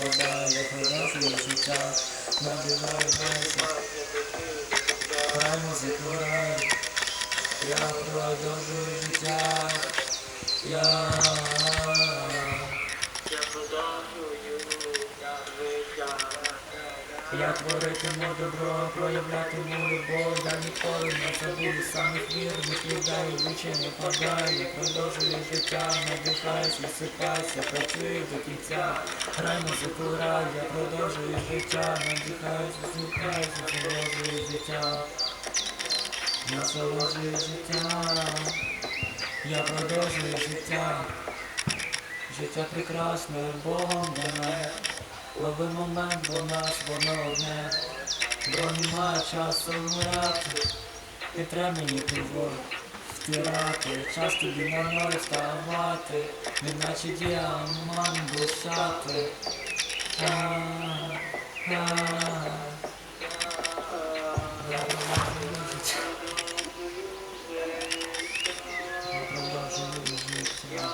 впадає, продовжує життя, весіль. Грай музику, я продовжую життя, я... Я творитиму добро, проявлятиму любов, ніколи не забуду самих вірних людей, віче не падаю, я продовжую життя, надихаюсь, висипаюся, працюю до кінця, грай музику, грай, я продовжую життя, надихаюсь, висипаюся, насолоджую життя, насолоджую життя, я продовжую життя, життя прекрасне, Богом дане. Лови момент, бо нас воно одне, Броня часом рати, Петра мені пиво втирати, час тобі на ноль вставати, неначе діамант душати. Продовжуємо життя.